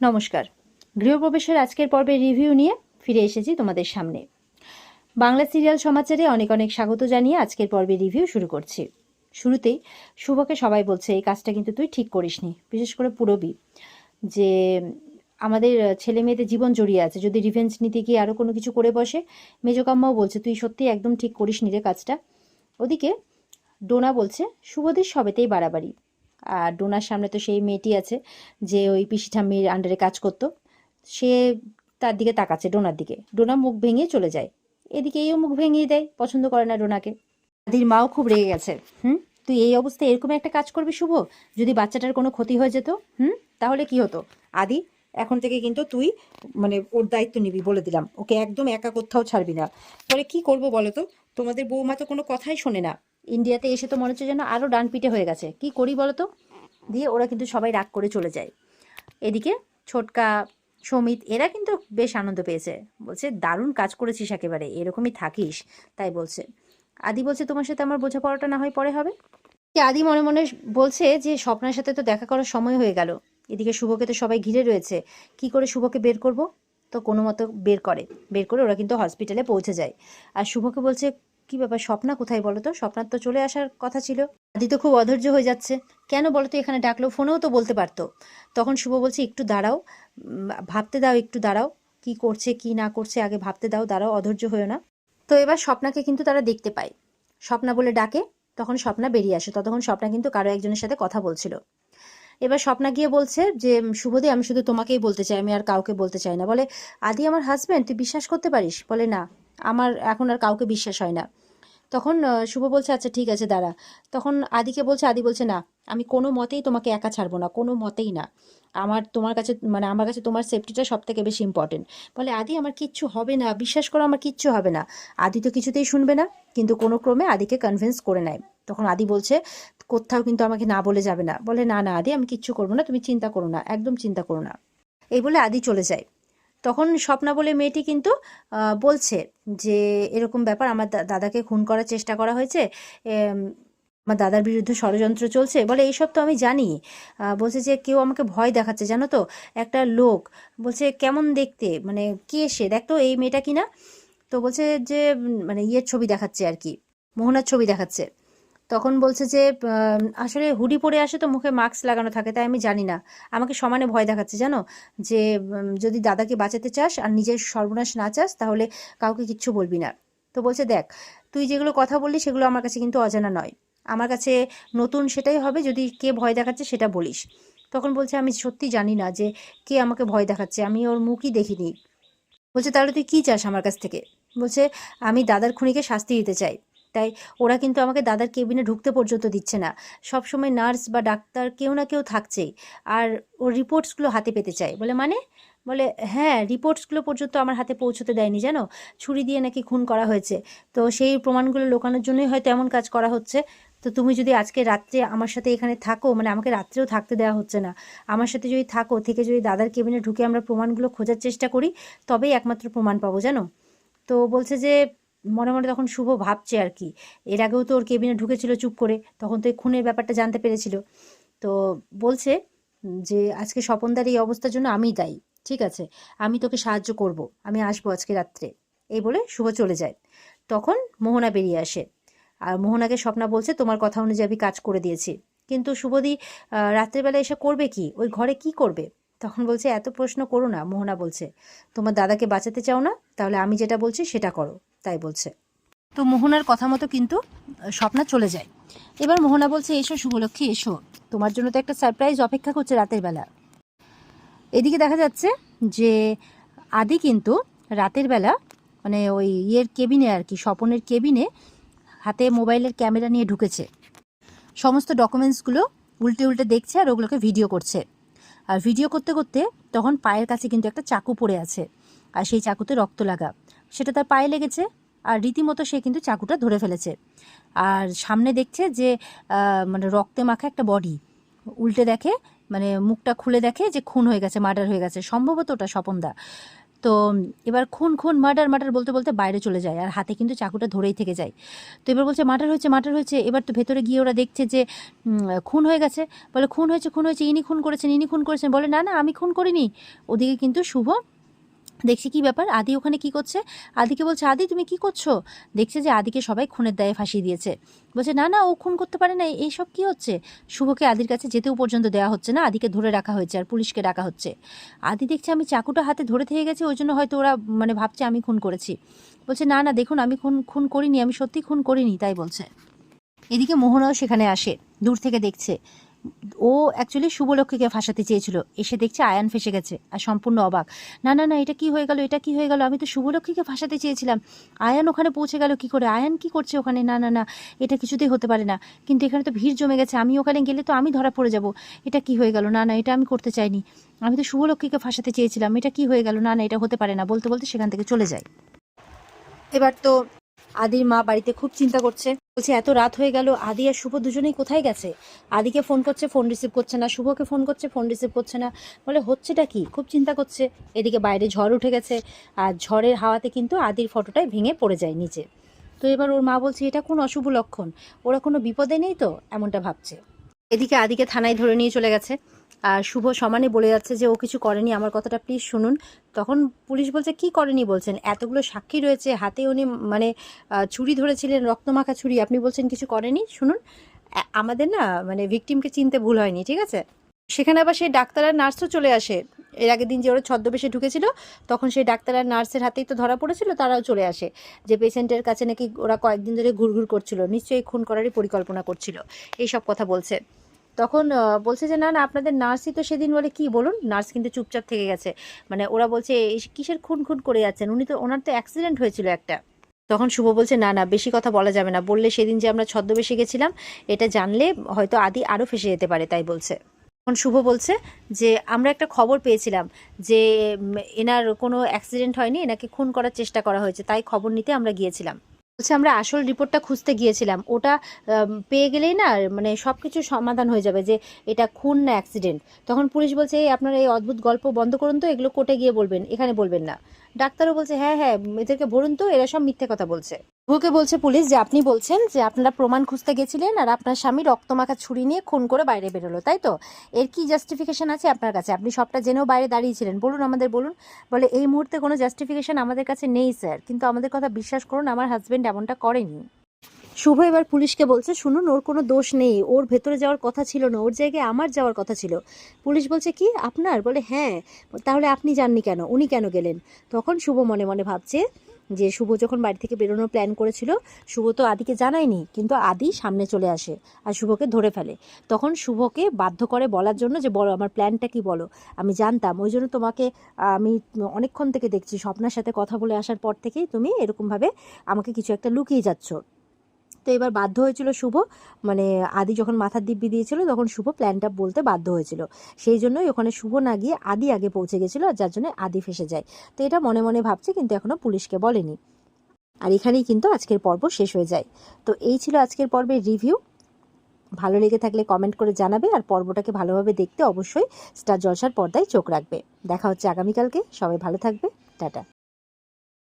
নমস্কার। গৃহপ্রবেশের আজকের পর্বের রিভিউ নিয়ে ফিরে এসেছি তোমাদের সামনে। বাংলা সিরিয়াল সমাচারে অনেক অনেক স্বাগত জানিয়ে আজকের পর্বের রিভিউ শুরু করছি। শুরুতেই শুভকে সবাই বলছে, এই কাজটা কিন্তু তুই ঠিক করিসনি, বিশেষ করে পুরবি, যে আমাদের ছেলে মেয়েদের জীবন জড়িয়ে আছে। যদি রিভেঞ্জ নিতে গিয়ে আরও কোনো কিছু করে বসে, মেজকাম্মাও বলছে, তুই সত্যি একদম ঠিক করিস নি রে কাজটা। ওদিকে ডোনা বলছে, শুভদের সবেতেই বাড়াবাড়ি। আর ডোনার সামনে তো সেই মেয়েটি আছে যে ওই পিসি ঠাম্মির আন্ডারে কাজ করতো। সে তার দিকে তাকাচ্ছে ডোনার দিকে। ডোনা মুখ ভেঙে চলে যায়। এদিকে এইও মুখ ভেঙিয়ে দেয়, পছন্দ করে না ডোনাকে। আদির মাও খুব রেগে গেছে। হুম? তুই এই অবস্থায় এরকম একটা কাজ করবি শুভ? যদি বাচ্চাটার কোনো ক্ষতি হয়ে যেত, হুম? তাহলে কি হতো? আদি, এখন থেকে কিন্তু তুই মানে ওর দায়িত্ব নিবি বলে দিলাম। ওকে একদম একা কোথাও ছাড়বি না। পরে কি করব বলো তো? তোমাদের বৌমা তো কোনো কথাই শোনে না। ইন্ডিয়াতে এসে তো মনে হচ্ছে যেন আরও ডান পিটে হয়ে গেছে। কি করি বলো তো দিয়ে ওরা কিন্তু সবাই রাগ করে চলে যায়। এদিকে ছোটকা, সমিত, এরা কিন্তু বেশ আনন্দ পেয়েছে। বলছে, দারুণ কাজ করেছিস একেবারে, এরকমই থাকিস। তাই বলছে। আদি বলছে, তোমার সাথে আমার বোঝাপড়াটা না হয় পরে হবে? আদি মনে মনে বলছে যে, স্বপ্নের সাথে তো দেখা করার সময় হয়ে গেল। এদিকে শুভকে তো সবাই ঘিরে রয়েছে। কি করে শুভকে বের করব? তো কোনো মতো বের করে। বের করে ওরা কিন্তু হসপিটালে পৌঁছে যায়। আর শুভকে বলছে কি ব্যাপার, স্বপ্না কোথায় বলো তো? স্বপ্নার তো চলে আসার কথা ছিল। আদি তো খুব অধৈর্য হয়ে যাচ্ছে। কেন বলো এখানে ডাকলো, ফোনেও তো বলতে পারতো। তখন শুভ বলছে, একটু দাঁড়াও ভাবতে দাও, একটু দাঁড়াও। কি করছে, কি না করছে, আগে ভাবতে দাও, দাঁড়াও, অধৈর্য হয়েও না। তো এবার স্বপ্নাকে কিন্তু তারা দেখতে পায়। স্বপ্না বলে ডাকে, তখন স্বপ্না বেরিয়ে আসে। ততক্ষণ স্বপ্না কিন্তু কারও একজনের সাথে কথা বলছিল। এবার স্বপ্না গিয়ে বলছে যে, শুভদি, আমি শুধু তোমাকেই বলতে চাই, আমি আর কাউকে বলতে চাই না। বলে, আদি, আমার হাজব্যান্ড তুই বিশ্বাস করতে পারিস? বলে, না। আমার এখন আর কাউকে বিশ্বাস হয় না। তখন শুভ বলছে আচ্ছা ঠিক আছে, দাঁড়া। তখন আদিকে বলছে, আদি বলছে, না, আমি কোনো মতেই তোমাকে একা ছাড়বো না, কোনো মতেই না। আমার, তোমার কাছে মানে আমার কাছে তোমার সেফটিটা সব থেকে বেশি ইম্পর্টেন্ট বলে, আদি, আমার কিচ্ছু হবে না, বিশ্বাস করো, আমার কিচ্ছু হবে না। আদি তো কিছুতেই শুনবে না, কিন্তু কোনো ক্রমে আদিকে কনভিন্স করে নেয়। তখন আদি বলছে, কোথাও কিন্তু আমাকে না বলে যাবে না। বলে, না না, আদি, আমি কিচ্ছু করব না, তুমি চিন্তা করো না, একদম চিন্তা করো না। এই বলে আদি চলে যায়। তখন স্বপ্না বলে মেয়েটি কিন্তু বলছে যে, এরকম ব্যাপার আমার দাদাকে খুন করার চেষ্টা করা হয়েছে। আমার দাদার বিরুদ্ধে ষড়যন্ত্র চলছে। বলে, এইসব তো আমি জানি। বলছে যে, কেউ আমাকে ভয় দেখাচ্ছে, জানো তো? একটা লোক। বলছে, কেমন দেখতে? মানে কে সে? দেখ তো, এই মেয়েটা কিনা? তো বলছে যে মানে ইয়ের ছবি দেখাচ্ছে আর কি। মোহনার ছবি দেখাচ্ছে। তখন বলছে যে আসলে হুডি পরে আসে তো মুখে মাস্ক লাগানো থাকে, তাই আমি জানি না। আমাকে সমানে ভয় দেখাচ্ছে, জানো? যে যদি দাদাকে বাঁচাতে চাস আর নিজের সর্বনাশ না চাস, তাহলে কাউকে কিচ্ছু বলবি না। তো বলছে, দেখ, তুই যেগুলো কথা বললি, সেগুলো আমার কাছে কিন্তু অজানা নয়। আমার কাছে নতুন সেটাই হবে, যদি কে ভয় দেখাচ্ছে, সেটা বলিস। তখন বলছে, আমি সত্যি জানি না যে কে আমাকে ভয় দেখাচ্ছে, আমি ওর মুখই দেখিনি। বলছে, তাহলে তুই কী চাস আমার কাছ থেকে? বলছে, আমি দাদার খুনিকে শাস্তি দিতে চাই। তাই ওরা কিন্তু আমাকে দাদার কেবিনে ঢুকতে পর্যন্ত দিচ্ছে না। সবসময় নার্স বা ডাক্তার কেউ না কেউ থাকছেই। আর ওর রিপোর্টসগুলো হাতে পেতে চাই বলে মানে? বলে হ্যাঁ রিপোর্টসগুলো পর্যন্ত আমার হাতে পৌঁছতে দেয়নি, জানো? ছুরি দিয়ে নাকি খুন করা হয়েছে। তো সেই প্রমাণগুলো লোকানোর জন্যই হয়তো এমন কাজ করা হচ্ছে। তো তুমি যদি আজকে রাত্রে আমার সাথে এখানে থাকো মানে আমাকে রাত্রেও থাকতে দেওয়া হচ্ছে না। আমার সাথে যদি থাকো, থেকে যদি দাদার কেবিনে ঢুকে আমরা প্রমাণগুলো খোঁজার চেষ্টা করি, তবেই একমাত্র প্রমাণ পাবো, জানো? তো বলছে যে মনে মনে তখন শুভ ভাবছে আর কি। এর আগেও তো ওর কেবিনে ঢুকেছিল চুপ করে, তখন তো এই খুনের ব্যাপারটা জানতে পেরেছিল। তো বলছে যে আজকে স্বপনদার এই অবস্থার জন্য আমিই দায়ী, ঠিক আছে? আমি তোকে সাহায্য করব, আমি আসব আজকে রাত্রে। এই বলে শুভ চলে যায়। তখন মোহনা বেরিয়ে আসে। আর মোহনাকে স্বপ্না বলছে, তোমার কথা অনুযায়ী আমি কাজ করে দিয়েছি। কিন্তু শুভদি রাত্রেবেলা এসে করবে কি? ওই ঘরে কি করবে? তখন বলছে, এত প্রশ্ন করো না। মোহনা বলছে, তোমার দাদাকে বাঁচাতে চাও না, তাহলে আমি যেটা বলছি সেটা করো। তাই বলছে। তো মোহনার কথা মতো কিন্তু স্বপ্না চলে যায়। এবার মোহনা বলছে, এসো শুভলক্ষ্মী, এসো। তোমার জন্য তো একটা সারপ্রাইজ অপেক্ষা করছে রাতের বেলা। এদিকে দেখা যাচ্ছে যে, আদি কিন্তু রাতের বেলা মানে ওই ইয়ের কেবিনে আর কি, স্বপনের কেবিনে হাতে মোবাইলের ক্যামেরা নিয়ে ঢুকেছে। সমস্ত ডকুমেন্টসগুলো উল্টে উল্টে দেখছে আর ওগুলোকে ভিডিও করছে। আর ভিডিও করতে করতে তখন পায়ের কাছে কিন্তু একটা চাকু পড়ে আছে। আর সেই চাকুতে রক্ত লাগা। সেটা তার পায়ে লেগেছে আর রীতিমতো সে কিন্তু চাকুটা ধরে ফেলেছে। আর সামনে দেখছে যে মানে রক্তে মাখা একটা বডি উল্টে দেখে মানে মুখটা খুলে দেখে যে খুন হয়ে গেছে মার্ডার হয়ে গেছে। সম্ভবত ওটা স্বপনদা। তো এবার খুন খুন মার্ডার মার্ডার বলতে বলতে বাইরে চলে যায় আর হাতে কিন্তু চাকুটা ধরেই থেকে যায়। তো এবার বলছে মার্ডার হয়েছে মার্ডার হয়েছে, এবার তো ভেতরে গিয়ে ওরা দেখছে যে খুন হয়ে গেছে। বলে, খুন হয়েছে খুন হয়েছে, ইনি খুন করেছেন, ইনি খুন করেছেন। বলে, না না, আমি খুন করিনি। ওদিকে কিন্তু শুভ দেখছি কি ব্যাপার? আদি ওখানে কি করছে? আদিকে বলছে, আদি, তুমি কি করছ? দেখছে যে আদিকে সবাই খুনের দায়ে ফাঁসিয়ে দিয়েছে। বলছে, না না, ও খুন করতে পারে না এইসব কি হচ্ছে? শুভকে আদির কাছে যেতেও পর্যন্ত দেওয়া হচ্ছে না। আদিকে ধরে রাখা হয়েছে আর পুলিশকে ডাকা হচ্ছে। আদি দেখছে, আমি চাকুটা হাতে ধরে থেকে গেছে, ওই জন্য হয়তো ওরা মানে ভাবছে আমি খুন করেছি। বলছে, না না, দেখুন, আমি খুন খুন করিনি, আমি সত্যি খুন করিনি, তাই বলছে। এদিকে মোহনাও সেখানে আসে, দূর থেকে দেখছে। ও অ্যাকচুয়ালি শুভলক্ষ্মীকে ফাঁসাতে চেয়েছিল। এসে দেখছে আয়ান ফেসে গেছে আর সম্পূর্ণ অবাক। না না না, এটা কি হয়ে গেল, এটা কি হয়ে গেল? আমি তো শুভলক্ষ্মীকে ফাঁসাতে চেয়েছিলাম। আয়ান ওখানে পৌঁছে গেল কি করে? আয়ান কি করছে ওখানে? না না না, এটা কিছুতেই হতে পারে না। কিন্তু এখানে তো ভিড় জমে গেছে। আমি ওখানে গেলে তো আমি ধরা পড়ে যাব। এটা কি হয়ে গেল? না না, এটা আমি করতে চাইনি। আমি তো শুভলক্ষ্মীকে ফাঁসাতে চেয়েছিলাম। এটা কি হয়ে গেল? না না, এটা হতে পারে না। বলতে বলতে সেখান থেকে চলে যায়। এবার তো আদির মা বাড়িতে খুব চিন্তা করছে। বলছে, এত রাত হয়ে গেল, আদি আর শুভ দুজনেই কোথায় গেছে? আদিকে ফোন করছে ফোন রিসিভ করছে না। শুভকে ফোন করছে ফোন রিসিভ করছে না। বলে, হচ্ছেটা কি? খুব চিন্তা করছে। এদিকে বাইরে ঝড় উঠে গেছে। আর ঝড়ের হাওয়াতে কিন্তু আদির ফটোটাই ভেঙে পড়ে যায় নিচে। তো এবার ওর মা বলছে, এটা কোন অশুভ লক্ষণ? ওরা কোনো বিপদে নেই তো? এমনটা ভাবছে। এদিকে আদিকে থানায় ধরে নিয়ে চলে গেছে। শুভ সমানে বলে যাচ্ছে যে ও কিছু করেনি, আমার কথাটা প্লিজ শুনুন। তখন পুলিশ বলছে, কি করেনি? বলছেন, এতগুলো সাক্ষী রয়েছে, হাতে উনি মানে ছুরি ধরেছিলেন, রক্তমাখা ছুরি, আপনি বলছেন কিছু করেনি? শুনুন আমাদের না মানে ভিকটিমকে চিনতে ভুল হয়নি, ঠিক আছে? সেখানে আবার সেই ডাক্তার আর নার্সও চলে আসে। এর আগের দিন যে ওরা ছদ্মবেশে ঢুকেছিল, তখন সেই ডাক্তার আর নার্সের হাতেই তো ধরা পড়েছিল, তারাও চলে আসে। যে পেশেন্টের কাছে নাকি ওরা কয়েকদিন ধরে ঘুরঘুর করছিল, নিশ্চয়ই খুন করারই পরিকল্পনা করছিল। এই সব কথা বলছে। তখন বলছে যে, না না, আপনাদের নার্সই তো সেদিন বলে কি, বলুন? নার্স কিন্তু চুপচাপ থেকে গেছে। মানে ওরা বলছে কিসের খুন খুন করে যাচ্ছেন? উনি তো, ওনার তো অ্যাক্সিডেন্ট হয়েছিল একটা। তখন শুভ বলছে, না না, বেশি কথা বলা যাবে না। বললে, সেদিন যে আমরা ছদ্মবেশে গেছিলাম, এটা জানলে হয়তো আদি আরও ফেসে যেতে পারে, তাই বলছে। তখন শুভ বলছে যে, আমরা একটা খবর পেয়েছিলাম যে এনার কোনো অ্যাক্সিডেন্ট হয়নি, এনাকে খুন করার চেষ্টা করা হয়েছে, তাই খবর নিতে আমরা গিয়েছিলাম। বলছে আমরা আসল রিপোর্টটা খুঁজতে গিয়েছিলাম। ওটা পেয়ে গেলেই না মানে সব কিছু সমাধান হয়ে যাবে যে এটা খুন না অ্যাক্সিডেন্ট তখন পুলিশ বলছে, এই আপনার এই অদ্ভুত গল্প বন্ধ করুন তো, এগুলো কোর্টে গিয়ে বলবেন, এখানে বলবেন না। ডাক্তারও বলছে হ্যাঁ হ্যাঁ এদেরকে ভরুন তো, এরা সব মিথ্যে কথা বলছে। ওকে বলছে পুলিশ যে আপনি বলছেন যে আপনারা প্রমাণ খুঁজতে গেছিলেন আর আপনার স্বামী রক্তমাখা ছুরি নিয়ে খুন করে বাইরে বেরোলো, তাই তো? এর কি জাস্টিফিকেশন আছে আপনার কাছে? আপনি সবটা জেনেও বাইরে দাঁড়িয়েছিলেন। বলুন আমাদের, বলুন। বলে, এই মুহূর্তে কোনো জাস্টিফিকেশন আমাদের কাছে নেই স্যার কিন্তু আমাদের কথা বিশ্বাস করুন, আমার হাজব্যান্ড এমনটা করেনি শুভ এবার পুলিশকে বলছে, শুনুন, ওর কোনো দোষ নেই। ওর ভেতরে যাওয়ার কথা ছিল না। ওর জায়গায় আমার যাওয়ার কথা ছিল পুলিশ বলছে, কি? আপনার? বলে হ্যাঁ। তাহলে আপনি যাননি কেন? উনি কেন গেলেন? তখন শুভ মনে মনে ভাবছে যে শুভ যখন বাড়ি থেকে বেরোনোর প্ল্যান করেছিল, শুভ তো আদিকে জানায়নি, কিন্তু আদি সামনে চলে আসে আর শুভকে ধরে ফেলে। তখন শুভকে বাধ্য করে বলার জন্য যে, বলো, আমার প্ল্যানটা কি বলো? আমি জানতাম। ওই জন্য তোমাকে, আমি অনেকক্ষণ থেকে দেখছি, স্বপ্নার সাথে কথা বলে আসার পর থেকেই তুমি এরকমভাবে আমাকে কিছু একটা লুকিয়ে যাচ্ছ। তো এবার বাধ্য হয়েছিল শুভ। মানে আদি যখন মাথার দিব্যি দিয়েছিল, তখন শুভ প্ল্যানটা বলতে বাধ্য হয়েছিল। সেই জন্যই ওখানে শুভ না গিয়ে আদি আগে পৌঁছে গেছিল আর যার জন্য আদি ফেসে যায়। তো এটা মনে মনে ভাবছে, কিন্তু এখনও পুলিশকে বলেনি। আর এখানেই কিন্তু আজকের পর্ব শেষ হয়ে যায়। তো এই ছিল আজকের পর্বের রিভিউ ভালো লেগে থাকলে কমেন্ট করে জানাবে আর পর্বটাকে ভালোভাবে দেখতে অবশ্যই স্টার জলসার পর্দায় চোখ রাখবে। দেখা হচ্ছে আগামীকালকে। সবাই ভালো থাকবে। টাটা।